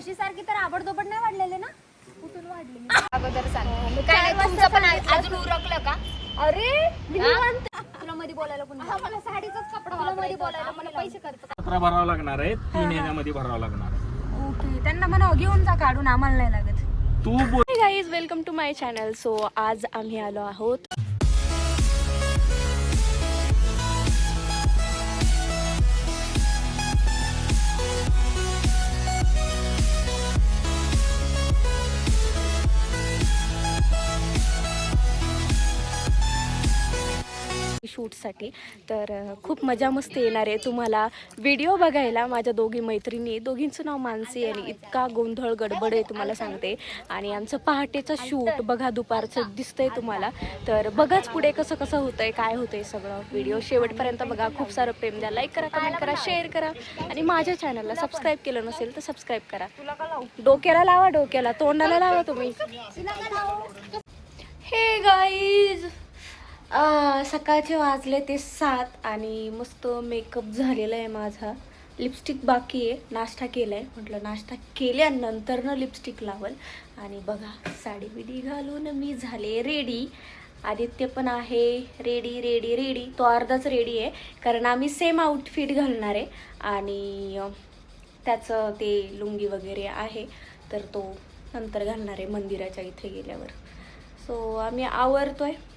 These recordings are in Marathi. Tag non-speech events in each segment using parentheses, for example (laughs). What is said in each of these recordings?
म्हशीसारखी तर आबडदोबड नाही वाढलेले ना? कुठून वाढले? अगोदर सांग काय नाही तुमचं पण आ- अजून उरकलं का? अरे हा? तुला मध्ये बोलायला कोणी? मला साडीचाच कपडा तुला मध्ये बोलायला मला पैसे खर्च अकरा भरावं लागणार आहे तीन येण्यामध्ये भरावं लागणार आहे. ओके त्यांना म्हणा घेऊन जा काढून आम्हाला नाही लागत. तू बोल. Guys welcome to my channel so आज आम्ही आलो आहोत शूटसाठी. तर खूप मजा मस्ती येणार आहे तुम्हाला. व्हिडिओ बघायला माझ्या दोघी मैत्रिणी दोघींचं नाव मानसी आणि इतका गोंधळ गडबड आहे तुम्हाला सांगते. आणि आमचं पहाटेचं शूट बघा दुपारचं दिसतंय तुम्हाला. तर बघाच पुढे कसं कसं होतंय काय होतंय सगळं. व्हिडिओ शेवटपर्यंत बघा. खूप सारं प्रेम द्या. लाईक करा कमेंट करा शेअर करा. आणि माझ्या चॅनलला सबस्क्राईब केलं नसेल तर सबस्क्राईब करा. डोक्याला लावा डोक्याला. तोंडाला लावा तुम्ही. हे गाईज सकाळचे वाजले ते सात आणि मस्त मेकअप झालेला आहे माझा. लिपस्टिक बाकी आहे. नाश्ता केला आहे म्हटलं नाश्ता केल्यानंतरनं लिपस्टिक लावल. आणि बघा साडी बिडी घालून मी झाले रेडी आदित्य पण आहे. रेडी रेडी रेडी तो अर्धाच रेडी आहे. कारण आम्ही सेम आउटफिट घालणार आहे. आणि त्याचं ते लुंगी वगैरे आहे. तर तो नंतर घालणार आहे मंदिराच्या इथे गेल्यावर. सो आम्ही आवरतो आहे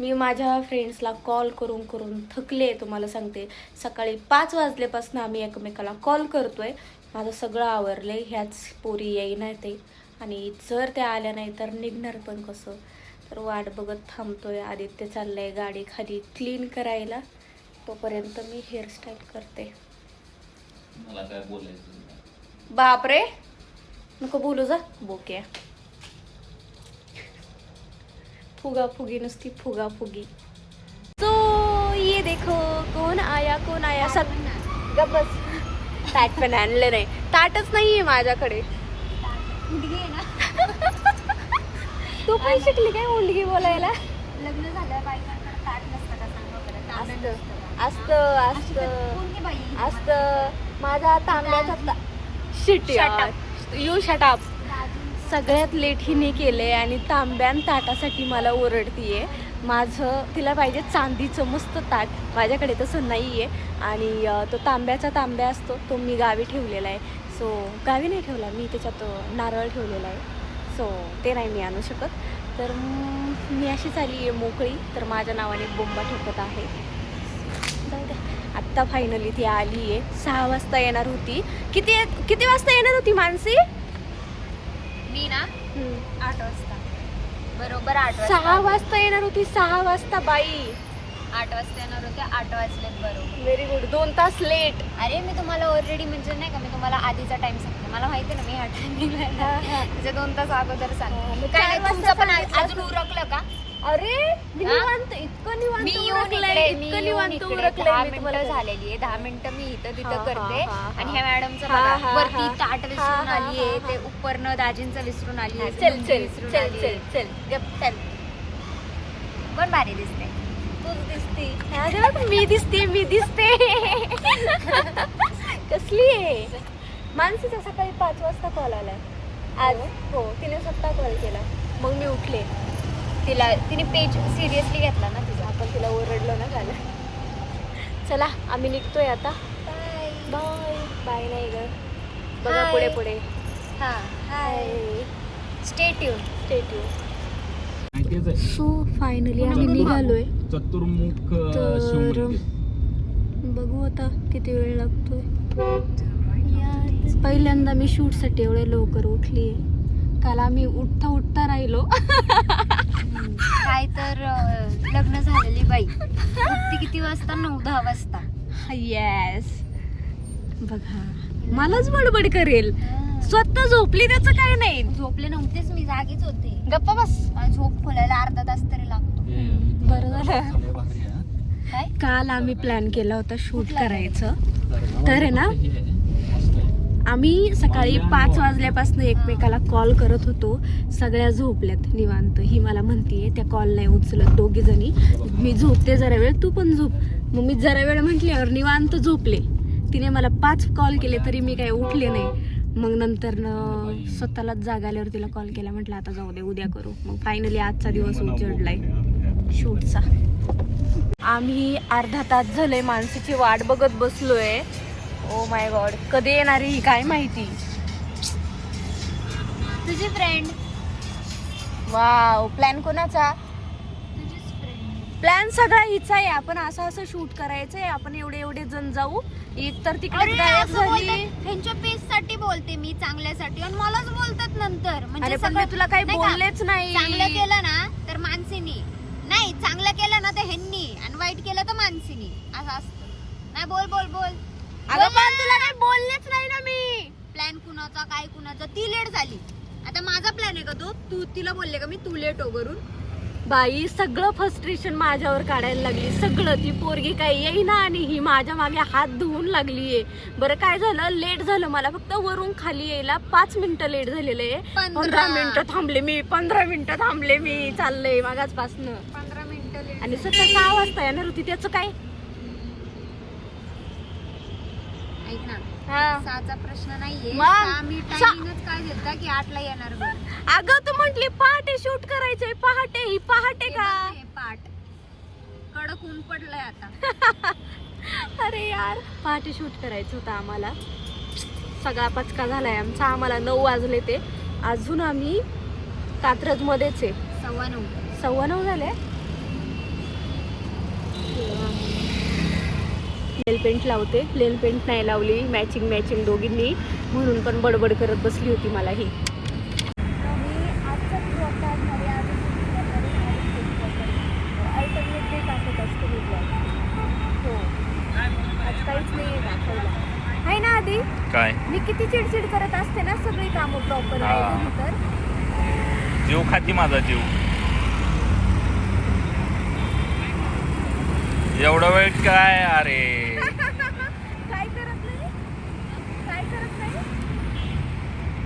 मी माझ्या फ्रेंड्सला कॉल करून करून थकले तुम्हाला सांगते. सकाळी पाच वाजल्यापासून आम्ही एकमेकाला कॉल करतोय. माझं सगळं आवरले ह्याच पोरी येईना ते. आणि जर त्या आल्या नाही तर निघणार पण कसं? तर वाट बघत थांबतोय. आदित्य चाललंय गाडी खाली क्लीन करायला. तोपर्यंत मी हेअरस्टाईल करते. मला काय बोलायचं? बापरे! नको बोलू जा. बोक्या. फुगा फुगी नुसती फुगा फुगी. तो ये देखो कोण आया कोण आया? सब गप बस. ताट पण आणलं नाही. ताटच नाहीये माझ्याकडे. तू पण शिकली काय मुलगी बोलायला? लग्न झालं बायकांकडे ताट नसतं का सांगा असत. असत असत. माझा तांब्याचा शिट यू शटाप सगळ्यात लेट हिने आहे आणि तांब्यान ताटासाठी मला ओरडतीये. माझं तिला पाहिजे चांदीचं मस्त ताट. माझ्याकडे तसं नाही आहे आणि तो तांब्याचा तांब्या असतो तो मी गावी ठेवलेला आहे. सो गावी नाही ठेवला मी त्याच्यात नारळ ठेवलेला आहे. सो ते नाही मी आणू शकत. तर मी अशीच आली आहे मोकळी. तर माझ्या नावाने बोंबा ठोकत आहे. द्या. आत्ता फायनली ती आली आहे. सहा वाजता येणार होती. किती किती वाजता येणार होती मानसी? वाजता. बरोबर आठ सहा वाजता येणार होती सहा वाजता बाई. आठ वाजता येणार होते आठ वाजलेत बरोबर. व्हेरी गुड दोन तास लेट अरे मी तुम्हाला ऑलरेडी म्हणजे नाही का मी तुम्हाला आधीचा टाइम सांगते. मला माहिती ना मी हा टाइम त्याचे दोन तास अगोदर सांगते. काय नाही चार तुमचं पण वाजता आ- अजून उरकलं का? अरे निवांत इतकं निवांत मी येऊन उरकलंय, इतकं निवांत उरकलंय मी तुम्हाला मिनिटं झालेली आहे. दहा मिनिटं मी इथं हा, तिथं करते. हा, हा. आणि ह्या मॅडमचं हा, बघा हा, वरती हा. ताट हा, विसरून हा, आली आहे हा, ते. उपरनं दाजींचं विसरून आली आहे चल चल विसरून चल चल. चल. गप चल. कोण भारी दिसते? तूच दिसते. (laughs) अरे बघ, मी दिसते मी दिसते. (laughs) कसली आहे? मानसीचा सकाळी पाच वाजता कॉल आलाय. आज हो तिने स्वतः कॉल केला. मग मी उठले. तिला तिने पेज सिरियसली घेतला ना तिचा. आपण तिला ओरडलो ना झालं. चला आम्ही निघतोय आता. बाय बाय नाही ग. बघा. पुढे पुढे. हा हाय स्टेट्यू आहे. सो फायनली आम्ही निघालोय. चतुर्मुख तर- बघू आता किती वेळ लागतोय. पहिल्यांदा मी शूटसाठी एवढे लवकर उठली काल आम्ही उठता उठता राहिलो. काय तर लग्न झालेली बाई. उठते किती वाजता? नऊ दहा वाजता. येस बघा मलाच बडबड करेल. स्वतः झोपली त्याचं काय नाही. झोपले नव्हतेच मी जागीच होते. गप्पा बस. झोप खोलायला अर्धा तास तरी लागतो. बरं झालं. हा. काय? काल आम्ही प्लॅन केला होता शूट? करायचं. तर आहे ना? आम्ही सकाळी पाच वाजल्यापासून एकमेकाला कॉल करत होतो. सगळ्या झोपल्यात निवांत. ही मला म्हणतीये त्या कॉल नाही उचलत दोघी जणी. मी झोपते जरा वेळ तू पण झोप. मग मी जरा वेळ म्हटल्यावर निवांत झोपले. तिने मला पाच कॉल केले तरी मी काही उठले नाही. मग नंतर न स्वतःलाच जाग आल्यावर तिला कॉल केला म्हटलं आता जाऊ दे उद्या करू. मग फायनली आजचा दिवस उजडलाय. शूटचा. आम्ही अर्धा तास झालंय माणसाची वाट बघत बसलोय. ओ माय गॉड कधी येणार ही? काय माहिती? तुझी फ्रेंड वाव प्लॅन कोणाचा? प्लॅन सगळा हिचा आहे. आपण असं असं शूट करायचंय. आपण एवढे एवढे जण जाऊ. एक तर तिकडे गायब झाली. ह्यांच्या पीससाठी बोलते मी चांगल्यासाठी. आणि मलाच बोलतात नंतर. अरे म्हणजे पण सगळं- मी तुला काही नाही का? बोललेच नाही. चांगलं केलं ना तर मानसीनी. नाही चांगलं केलं ना तर ह्यांनी. आणि वाईट केलं तर मानसीनी. असं असतं. नाही बोल बोल बोल. अगं पण तुला काही बोललेच नाही ना मी. प्लॅन कुणाचा काय कुणाचा? ती लेट झाली. आता माझा प्लॅन आहे का तो? तू तिला बोलले का मी? तू लेट हो करून बाई सगळं फ्रस्ट्रेशन माझ्यावर काढायला लागली. सगळं ती पोरगी काही येईना आणि ही माझ्या मागे हात धुवून लागलीये. बरं काय झालं? लेट झालं. मला फक्त वरून खाली यायला पाच मिनिटं लेट झालेलं आहे. पंधरा. मिनिटं थांबले मी. पंधरा मिनिटं थांबले मी. चाललंय मागासपासनं. पंधरा मिनिटं आणि स्वतः सहा वाजता येणार होती त्याचं काय? ऐक ना हा. सहाचा प्रश्न नाहीये. मग? सहा मी सा- टायमिंगच काय देता की आठला येणार बघ. अगं तू म्हंटली पहाटे शूट करायचंय पहाटे ही पहाटे हे का? हे पाठ. कडक ऊन पडलंय आता. (laughs) अरे यार पहाटे शूट करायचं होतं आम्हाला. सगळा पचका झालाय आमचा आम्हाला नऊ वाजले ते. अजून आम्ही कात्रज मध्येच आहे. सव्वा नऊ. सव्वा नऊ झाले? नेल पेंट लावते. नेल पेंट नाही लावली. मॅचिंग मॅचिंग दोघींनी. म्हणून पण बडबड करत बसली होती मला ही. आहे ना आधी? काय? मी किती चिडचिड करत असते ना सगळी कामं प्रॉपर हा. आहे तर. जीव खाती माझा जीव. एवढा वेळ काय? अरे काय करत नाही काय करत नाही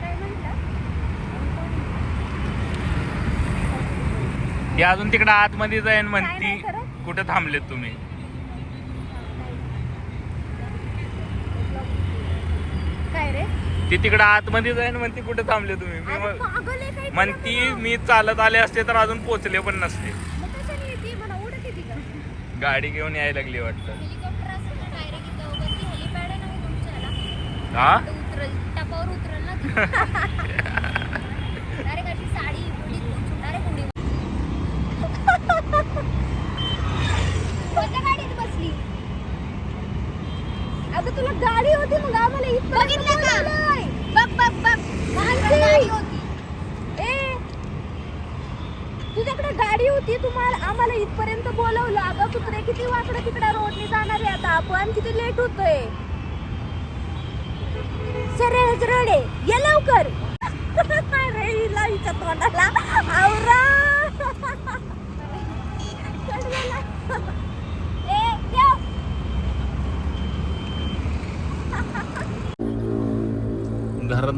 काय म्हटलं ती अजून तिकडे आतमध्ये जाईन म्हणती? कुठे थांबलेत तुम्ही? ती तिकडे आतमध्ये जाईन म्हणती कुठे थांबले तुम्ही? म्हणती मी चालत आले असते तर अजून पोचले पण नसते. गाडी घेऊन यायला लागली वाटतं. हेलिकॉप्टर (laughs) असेल ना डायरेक्ट इथं वरती हेलिपॅड आहे ना तुमच्याला हा उतरल टपावर उतरल ना डायरेक्ट अशी साडी उडी डायरेक्ट उडी कोणत्या गाडीत बसली अगं तुला गाडी होती मग आम्हाला इथपर्यंत बघितलं का? बोलवलंय. बघ बघ बघ. माहिती. गाडी होती. ए तुझ्याकडे गाडी होती तुम्हाला आम्हाला इथपर्यंत बोलवलं. अगं कुत्रे किती वाकडं तिकडे रोडने जाणार आहे आता. आपण किती लेट होतोय. सरळ आहे ये लवकर. (laughs) अरे हिला हिच्या तोंडाला आवरा.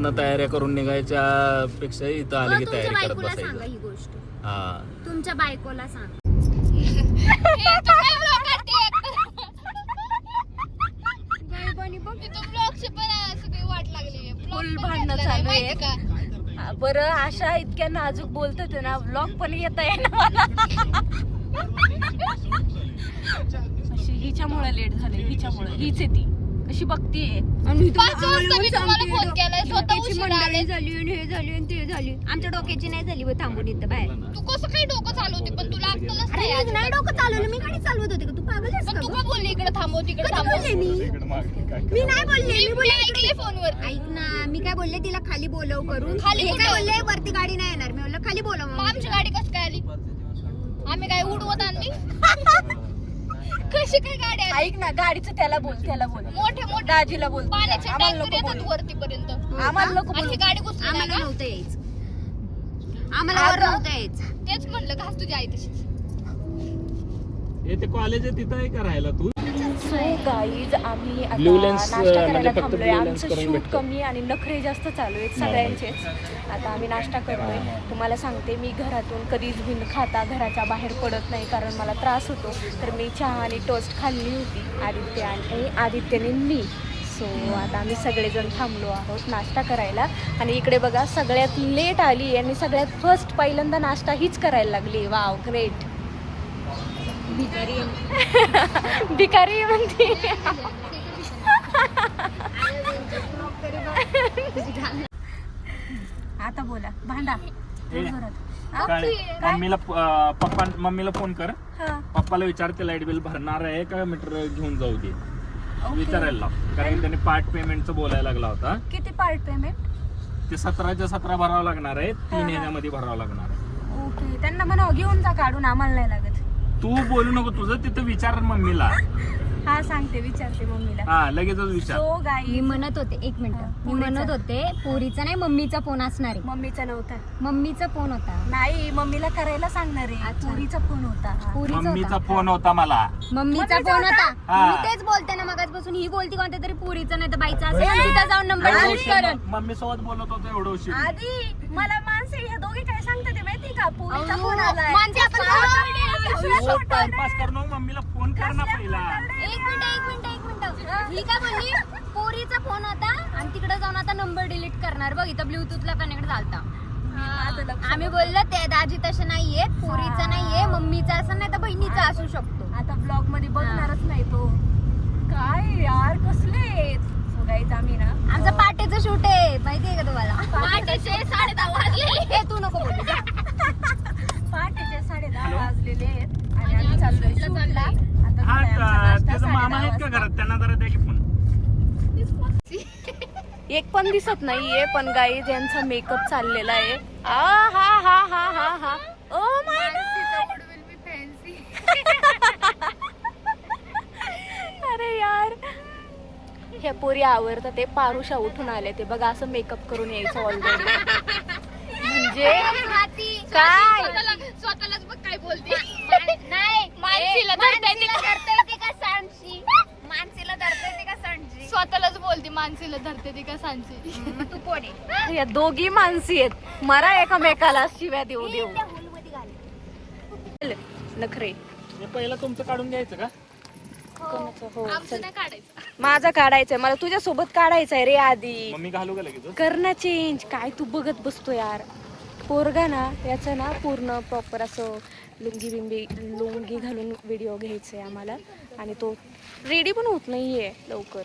घरातनं तयाऱ्या करून निघायच्या पेक्षा इथं आले की तयारी करत बायकोला सांगा बसायचं ही गोष्ट. हा. तुमच्या बायकोला सांग. फुल भांडणं चालू आहे हा, बरं अशा इतक्या नाजूक बोलतात ना. ब्लॉग पण येत आहे ना अशी हिच्यामुळे लेट झाले हिच्यामुळे. हीच आहे ती. कशी बघतीये आणि इथं पाच वाजता मी आम्हाला तुम्हाला सांगते, फोन केलाय, स्वतः डोक्याची उशिरा मंडळी आले. झाली आणि हे झाली आणि ते झाली. आमच्या डोक्याची नाही झाली व थांबून इथं बाहेर. तू कसं काही डोकं चालवते? पण तुला अक्कलच अरे नाही मी नाही डोकं चालवलं. मी गाडी चालवत होते का? तू पागल आहेस पण का तू गं? का बोलली इकडे थांबव तिकडे कधी थांबव? बोलले मी? मी नाही बोलले मी मी बोलले ऐकले फोनवर. ऐक ना मी काय बोलले तिला खाली बोलव करून. खाली हे कुठं? काय बोलले? वरती गाडी नाही येणार. मी बोललं खाली बोलव मग. मग. आमची गाडी कसं काय आली? आम्ही काय उडवत आणली? (laughs) कशी काय गाडी आली? ऐक ना गाडीचं त्याला बोल त्याला बोल. मोठे मोठे. दाजीला बोल. पाण्याचे आम्हाला टँकर नको येतात बोलू. वरती पर्यंत आम्हाला नको ही बोलू. गाडी घुसली नाही आम्हाला का? नव्हतं यायचं. आम्हाला वर अगं. नव्हतं यायचं. तेच म्हणलं घास तुझी आई तशीच. हे ते कॉलेज आहे तिथं आहे का राहायला तू? गाईज आम्ही आता Blue lens, नाश्ता अं, करायला म्हणजे फक्त थांबलोय. blue lens आमचं करून शूट भेटतं. कमी आणि नखरे जास्त चालू आहेत सगळ्यांचेच. आता आम्ही नाश्ता करतोय. तुम्हाला सांगते मी घरातून कधीच बिन खाता घराच्या बाहेर पडत नाही कारण मला त्रास होतो. तर मी चहा आणि टोस्ट खाल्ली होती आदित्य आणि आदित्यने मी. सो आता आम्ही सगळेजण थांबलो आहोत नाश्ता करायला. आणि इकडे बघा सगळ्यात लेट आली आणि सगळ्यात फर्स्ट पहिल्यांदा नाश्ता हीच करायला लागली. वाव ग्रेट भिकारी (laughs) भिकारी म्हणते. आता बोला. भांडा. मम्मीला पप्पा मम्मीला फोन कर. हा. पप्पाला विचार ते लाइट बिल भरणार आहे का मीटर घेऊन जाऊ दे? विचारायला लाव. कारण त्यांनी पार्ट पेमेंटचं बोलायला लागला होता. किती पार्ट पेमेंट? ते सतराच्या सतरा भरावं लागणार आहे. तीन महिन्यामध्ये भरावं लागणार आहे. ओके. त्यांना म्हणा घेऊन जा काढून. आम्हाला नाही लागत. तू बोलू नको तुझं तिथं विचार मम्मीला. हा सांगते विचारते मम्मीला. हा लगेचच विचार. सो मी गाई म्हणत होते एक मिनिट. मी पोरीचा. म्हणत होते पोरीचा नाही मम्मीचा फोन असणार आहे. मम्मीचा नव्हता. मम्मीचा फोन होता. नाही मम्मीला करायला सांगणार आहे. अच्छा. पुरीचा फोन होता. हा. पोरीचा मम्मीचा होता फोन होता मला. मम्मीचा मम्मीचा फोन होता. हा. मी तेच बोलते ना मगाचपासून ही बोलती कोणत्या तरी पोरीचा नाही तर बाईचा असेल तिथं जाऊन नंबर डिलीट करण मम्मी सोबत बोलत होतो एवढं उशीर. आधी मला माणसे ह्या दोघी काय सांगतात ते का? पुरीचा फोन आलाय. माणसे आपण तू टाइमपास कर ना मम्मीला फोन कर ना पहिला. एक मिनिट एक मिनिट एक मिनिट. ही. काय म्हणली पोरीचा फोन होता आणि तिकडे जाऊन आता नंबर डिलीट करणार. बघ इथं ब्लूटूथला कनेक्ट झालता. माझं लक्ष आम्ही बोललो ते दाजी तसे नाहीये पोरीचा नाहीये मम्मीचा असं नाही तर बहिणीचा असू शकतो. आता ब्लॉगमध्ये बघणारच नाही तो. काय यार कसले गाईज आम्ही ना आमचं पाटेचं शूट आहे. माहितीये का तुम्हाला? पाटेचे साडे दहा वाजले. (laughs) हे तू नको बोलू. पहाटेचे दहा वाजलेले आहेत. आणि आम्ही चाललोय शूटला. आता हा झालाय आमचा त- नाश्ता त्याचा मामा साडेदहा आहेत का वाजता. घरात? त्यांना जरा द्या की फोन. (laughs) एक पण दिसत नाहीये पण गाई ज्यांचा मेकअप चाललेला आहे. आ हा हा हा हा हा. ओ माय (laughs) अरे यार. हे पोरी आवडतं ते पारुषा उठून आले ते. बघा असं मेकअप करून यायचं ऑलरेडी (laughs) म्हणजे काय? स्वतःलाच बघ काय बोलते? नाही. मानसीला धरता येते का? सांडशी? माणसीला धरता येते का सांडजी स्वतःलाच बोलते मानसीला धरते ती का सांडशी? तू कोण आहे? या दोघी माणसी आहेत. मरा एकामेकाला शिव्या देऊ देऊ. नखरे हे पहिलं तुमचं काढून घ्यायचं का? कोणाचं? हो, आमचं चल. नाही काढायचं. माझा काढायचंय. मला तुझ्या सोबत काढायचंय रे आधी. मम्मी घालू का लगेच? कर ना चेंज काय तू बघत बसतो यार. पोरगा ना याचं ना पूर्ण प्रॉपर असं लुंगी बिंबी लुंगी घालून व्हिडिओ घ्यायचा आहे आम्हाला. आणि तो रेडी पण होत नाहीये लवकर.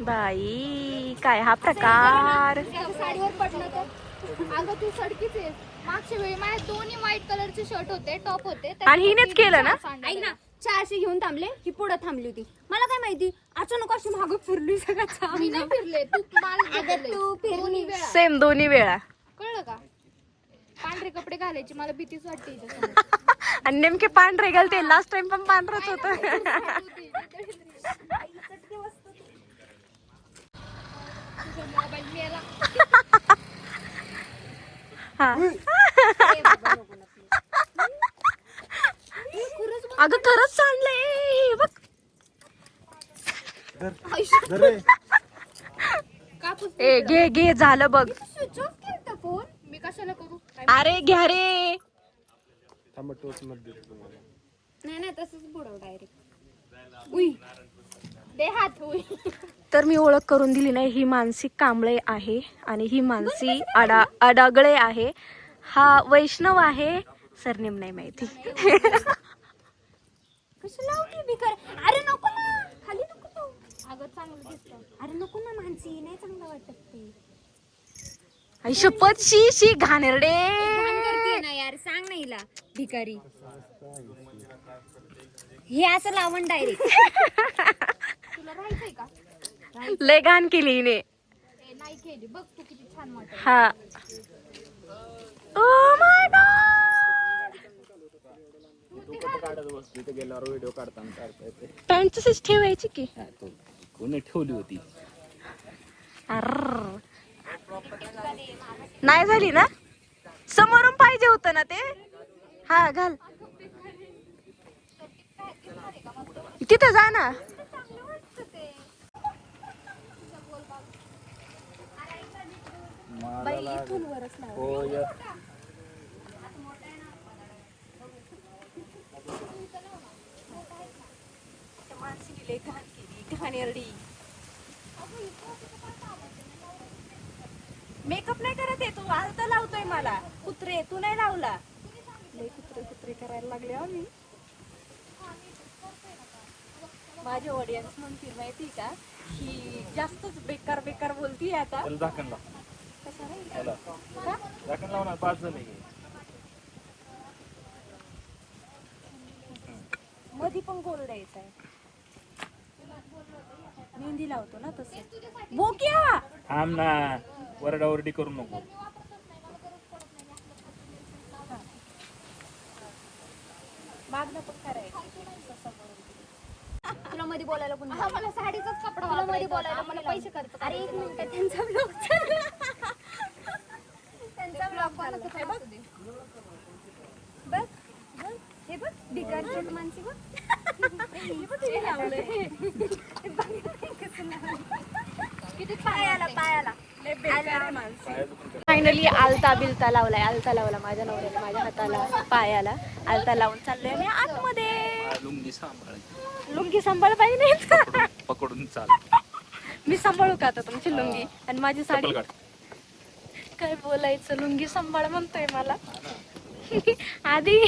बाई काय हा प्रकार? साडीवर पडलं तर. अगं तू सडकीच आहे मागच्या वेळी माझ्या दोन्ही व्हाईट कलरचे शर्ट होते टॉप होते आणि हिनेच केलं ना? ऐक ना चारशे घेऊन थांबले ही पुढे थांबली होती. मला काय माहिती अचानक अशी मागं फिरली मी सगळं नाही फिरले तू मला. तू. दोन्ही वेळा. सेम दोन्ही वेळा. कळलं का? पांढरे कपडे घालायची मला भीतीच वाटते हिच्यासमोर. (laughs) आणि नेमके पांढरे घालते लास्ट टाइम पण पांढरच होत. (laughs) तुझा मोबाईल मेला. हा. अगं खरंच सांडलंय बघ. ए घे घे झालं केलता फोन मी कशाला करू? अरे घ्या रे. नाही नाही तसंच बुडव डायरेक्ट उई. तर मी ओळख करून दिली नाही ही मानसी कांबळे आहे आणि ही मानसी अडा अडागळे आहे. हा वैष्णव आहे सरनेम नाही माहिती. अरे नको ना खाली नको लावू. अगं चांगलं दिसतं अरे नको ना माणसी नाही चांगलं वाटत ते. शपथ शी शी घाणेरडे. ना यार सांग ना हिला भिकारी. हे असं लावण डायरेक्ट (laughs) तुला राहायचंय का? लय घाण केली हिने. ए, नाही केली. बघ तू किती छान वाटत हा. Oh my God! काढत बसतो इथे गेल्यावर व्हिडिओ काढताना काढता येते पॅन्ट तशीच ठेवायची की कोणी ठेवली होती? अर्र. नाही झाली ना? समोरून पाहिजे होतं ना ते? हा घाल. तिथं जा ना. बाई इथून वरच हो या. त्या माणसाने लय घाण केली घाणेरडी मेकअप नाही करत आहे तू आलता लावतोय मला. कुत्रे तू नाही लावला. लय कुत्रे कुत्रे करायला लागले आम्ही माझे ऑडियन्स म्हणतील माहिती का? ही जास्तच बेकार बेकार बोलती आता त्याला पाच जण. मधी पण गोल द्यायचा आहे. मेहंदी लावतो ना तसे. बोक्या! थांब ना. वरडावरडी करू नको. मागणं पण करायचं. तुला मध्ये बोलायला पण मला साडीचाच कपडा मध्ये बोलायला मला पैसे खर्च अरे एक मिनिट त्यांचा ब्लॉग बघ बघ हे बघ माणसे बघ. फायनली आलता बिलता लावलाय. आलता लावला माझ्या नवऱ्याने माझ्या हाताला पायाला. आलता लावून चाललोय मी आतमध्ये. लुंगी सांभाळ लुंगी सांभाळ पाहिजे नाही पकडून चाल मी सांभाळू का आता तुमची लुंगी? आणि माझी साडी काय बोलायचं? लुंगी सांभाळ म्हणतोय मला. (laughs) आधी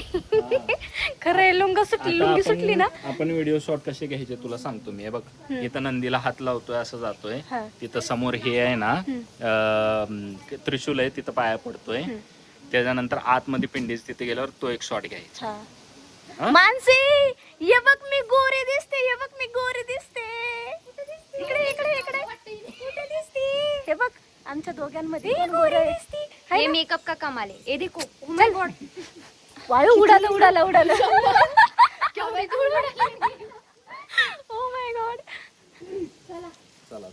खरंय लुंग सुटली आता लुंगी आपण- सुटली ना? आपण व्हिडिओ शॉट कसे घ्यायचे तुला सांगतो मी. हे बघ इथं नंदीला हात लावतोय असं जातोय. हा. तिथं समोर हे आहे ना अं, त्रिशूल आहे तिथं पाया पडतोय. त्याच्यानंतर आतमध्ये पिंडीच तिथे गेल्यावर तो एक शॉट घ्यायचा. हा. हा? मानसी ये बघ मी गोरे दिसते ये बघ मी गोरे दिसते. इकडे इकडे इकडे. कुठे दिसते? हे बघ. आमच्या दोघांमध्ये गोरे हे मेकअप का कमाले ए देखो (laughs) oh my god वाळू उडालं उडालं. उडालं ओ माय गॉड चला चला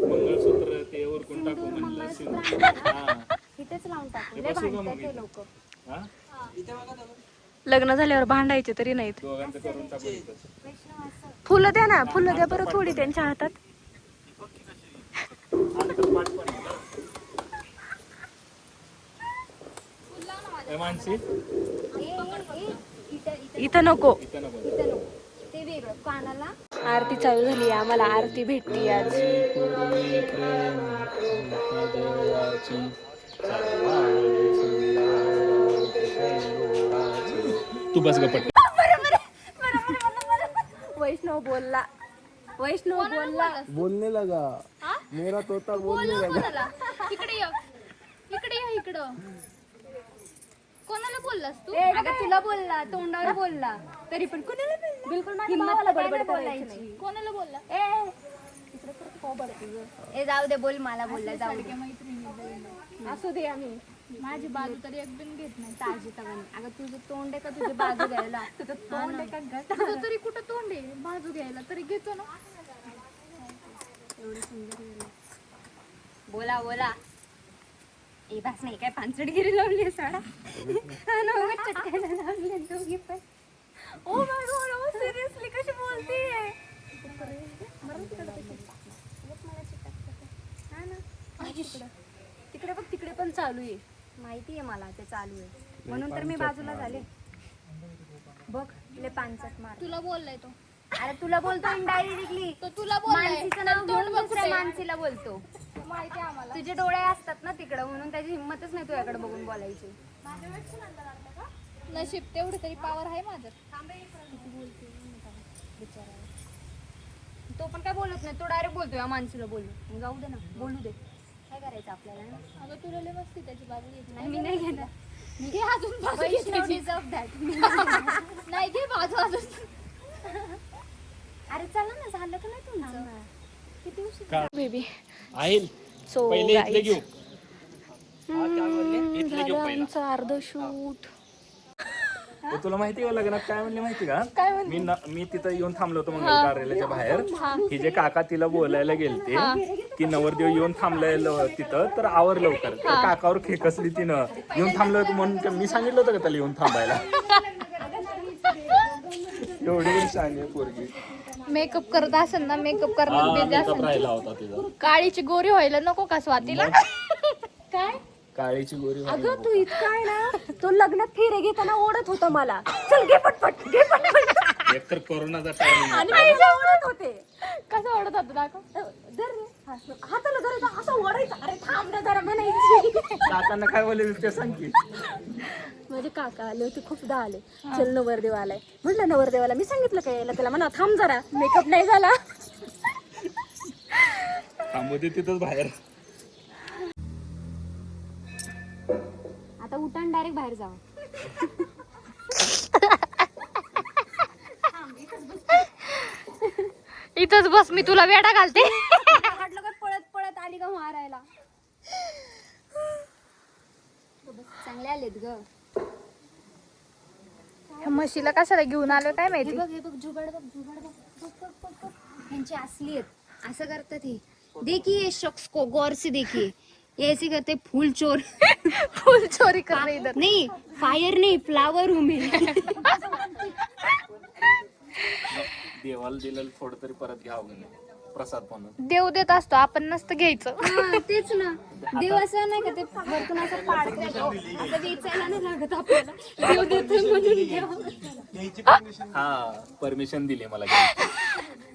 मंगळसूत्र ते उरकून टाकू म्हणलं सिंदूर. हा. इथेच लावून हे मग इथं? हा? लग्न झाल्यावर भांडायचे तरी नाहीत दोघांचं करून टाकू इथं. फुलं द्या ना फुलं द्या बरं थोडी त्यांच्या हातात. ए, मानसी इथं नको इथं नको ते वेगळं कानाला आरती चालू झाली आम्हाला आरती भेटली आज तू बस गपट वैष्णव बोलला. वैष्णव बोलला. बोलने लगा. मेरा तोता बोलने बोललो लगा. इकडे ये. इकडे ये इकडं. कोणाला बोललास तू? अगं तुला बोलला तोंडावर बोलला. तरी पण कुणाला बोलला? बिलकुल हिम्मत बडबड बोलायची. कोणाला बोलला? ए जाऊ दे बोल मला बोलला जाऊ दे. असू दे आम्ही. माझी बाजू तरी एक बिन घेत नाही ताजी तवण अगं तुझं तोंड आहे का? तुझी बाजू घ्यायला? (laughs) तुझं तोंड आहे का? तुझं तरी कुठं तोंड आहे? बाजू घ्यायला तरी घेतो ना. बोला बोला. ए बास नाही काय पानसटगिरी लावली आहे साडा. हा ना, उगाच चटकायला लावली आहे दोघी पण. Oh my God O seriously कशी बोलते तिकडे बघ तिकडे पण चालू आहे. माहिती आहे मला ते चालू आहे. म्हणून तर मी बाजूला झाले. बघ ले पानसट मार. तुला बोललाय तो. अरे तुला बोलतो इनडायरेक्टली तो तुला मानसीचं नाव घेऊन दुसऱ्या. मानसीला बोलतो. माहिती आम्हाला. तुझे डोळे असतात ना तिकडं म्हणून त्याची हिंमतच नाही तुझ्याकडे बघून बोलायची. नशीब तेवढी तरी पावर आहे माझ्यात. तो पण काय बोलत नाही तो डायरेक्ट बोलतो या माणसाला बोलू. जाऊ दे ना बोलू दे. काय करायचं आपल्याला? अगं तुला लय मस्ती त्याची बाजू घेतली. नाही मी नाही घेणार. घे अजून बाजू. (laughs) नाही घे बाजू अजून. अरे चला ना झालं का नाही तुमचं? किती उशीर बेबी आहे सो पहिले इथले घेऊ. इथले झालं पहिला. आमचं अर्ध शूट. तर तुला माहिती का लग्नात काय म्हणले माहिती का? मी न- मी तिथं येऊन थांबलो होतो मंगल कार्यालयाच्या बाहेर. ही. जे काका तिला बोलायला गेलते की नवरदेव येऊन थांबलेलं तिथं तर आवर लवकर. तर काकावर खेकसली तिनं. येऊन थांबलं होतं म्हणून का- मी सांगितलं होतं का त्याला येऊन थांबायला? एवढी शाणी पोरगी. मेकअप करत असेल ना मेकअप करणं बिझी makeup असेल. राहिला होता तिचा. काळीची गोरी व्हायला नको का स्वातीला? काय? काळीची गोरी अगं तू इतका आहे ना तो लग्नात फेरे घेताना ओढत होता मला. चल घे पटपट घे पटपट. एक तर कोरोनाचा टाइम आणि ओढत होते. कसं ओढत होतं दाखव? धर रे. हा- हाताला धरायचं असं ओढायचं. अरे थांब ना जरा म्हणायची. काकांना काय बोलले ते सांग की. माझे काका आले होते खूपदा आले. चल नवरदेव आलाय. म्हटलं नवरदेवाला मी सांगितलं काय याला त्याला? म्हणा थांब जरा. मेकअप नाही झाला. थांबू दे तिथंच बाहेर. आता उठा डायरेक्ट बाहेर जावं. इथंच बस मी तुला वेडा घालते. वाटलं काय पळत पळत आली का मारायला? चांगले आलेत ग. ह्या म्हशीला कशाला घेऊन आलो काय हे माहिती बघ हे बघ जुगाड बघ जुगाड बघ बघ बघ बघ बघ. ह्यांची असली आहेत. असं करतात हे. देखिए ये शख्स को गौर से देखिए ये ऐसे करते फूल चोर। फुल चोरी कर रही इधर। नहीं फायर नहीं फ्लावर हूँ मैं। देवाला दिलेलं थोडं तरी परत घ्यावं का नाही प्रसाद म्हणून. देव देत असतो आपण नसतं घ्यायचं. हा, तेच ना. देव असं नाही का ते वरतून असं पाडते असं वेचायला नाही लागत आपल्याला. देव देतोय म्हणून देव हा परमिशन दिली मला घ्यायची.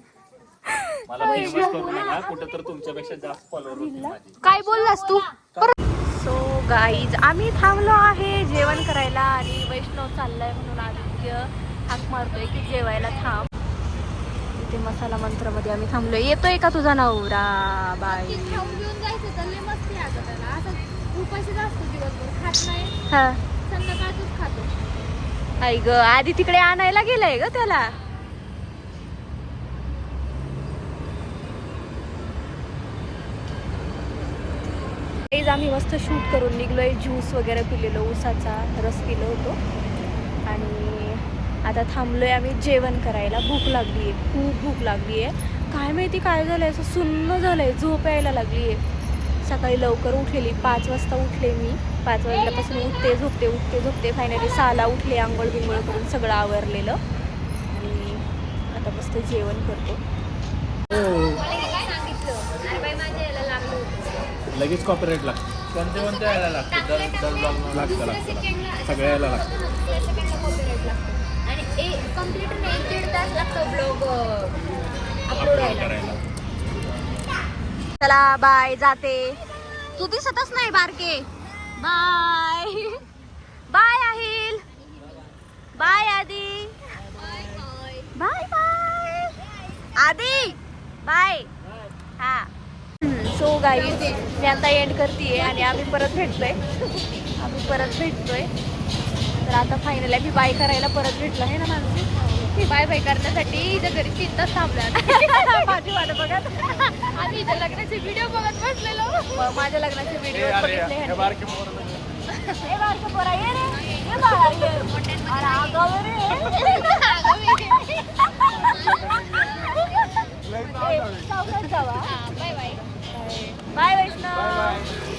मला फेमस करू नका कुठं तर तुमच्यापेक्षा जास्त फॉलोअर होतील माझी. काय बोललास तू? सो गाईज आम्ही थांबलो आहे जेवण करायला आणि वैष्णव चाललाय म्हणून आदित्य हाक मारतोय की जेवायला थांब. इथे मसाला मंत्रमध्ये आम्ही थांबलोय. येतोय का तुझा नवरा बाई? खाऊन घेऊन जायचं तर लय मस्ती आहे अगं त्याला. असं उपाशीच असतो दिवसभर खात नाही. हा. संध्याकाळच खातो. आई ग आधी तिकडे आणायला गेलाय ग त्याला. Guys, आम्ही मस्त शूट करून निघलोय. ज्यूस वगैरे पिलेलो ऊसाचा रस पिलो होतो. आणि आता थांबलोय आम्ही जेवण करायला. भूक लागली आहे खूप भूक लागली आहे काय माहिती काय झालंय? असं सुन्न झालंय. झोप यायला लागली आहे सकाळी लवकर उठलेली. पाच वाजता उठले मी. पाच वाजल्यापासून उठते झोपते उठते झोपते. फायनली सहाला उठले आंघोळ बिंघोळ करून सगळं आवरलेलं. आणि आता मस्त जेवण करतो. लगेच कॉपीराईट लागतं. कोणते कोणते यायला लागते? दर दर ब्लॉग लागतं लागतं सगळ्या यायला लागतं. आणि कंप्लीट एक दीड तास लागतो ब्लॉग अपलोड व्हायला करायला. चला बाय जाते. तू दिसतच नाही बारके. Bye bye Ahil. Bye Adi. Bye bye Adi. Bye हा. सो गाई मी आता एंड करते आणि आम्ही परत भेटतोय. आम्ही परत भेटतोय. तर आता फायनल आहे मी बाय करायला परत भेटलो आहे ना माणूस? बाय बाय करण्यासाठी इथं घरी तीन तास थांबला. माझी वाट बघत. आम्ही इथं लग्नाचे व्हिडिओ बघत बसलेलो. माझ्या लग्नाचे व्हिडिओ बघितले bye bye Bye, Vaishnav. Bye, bye.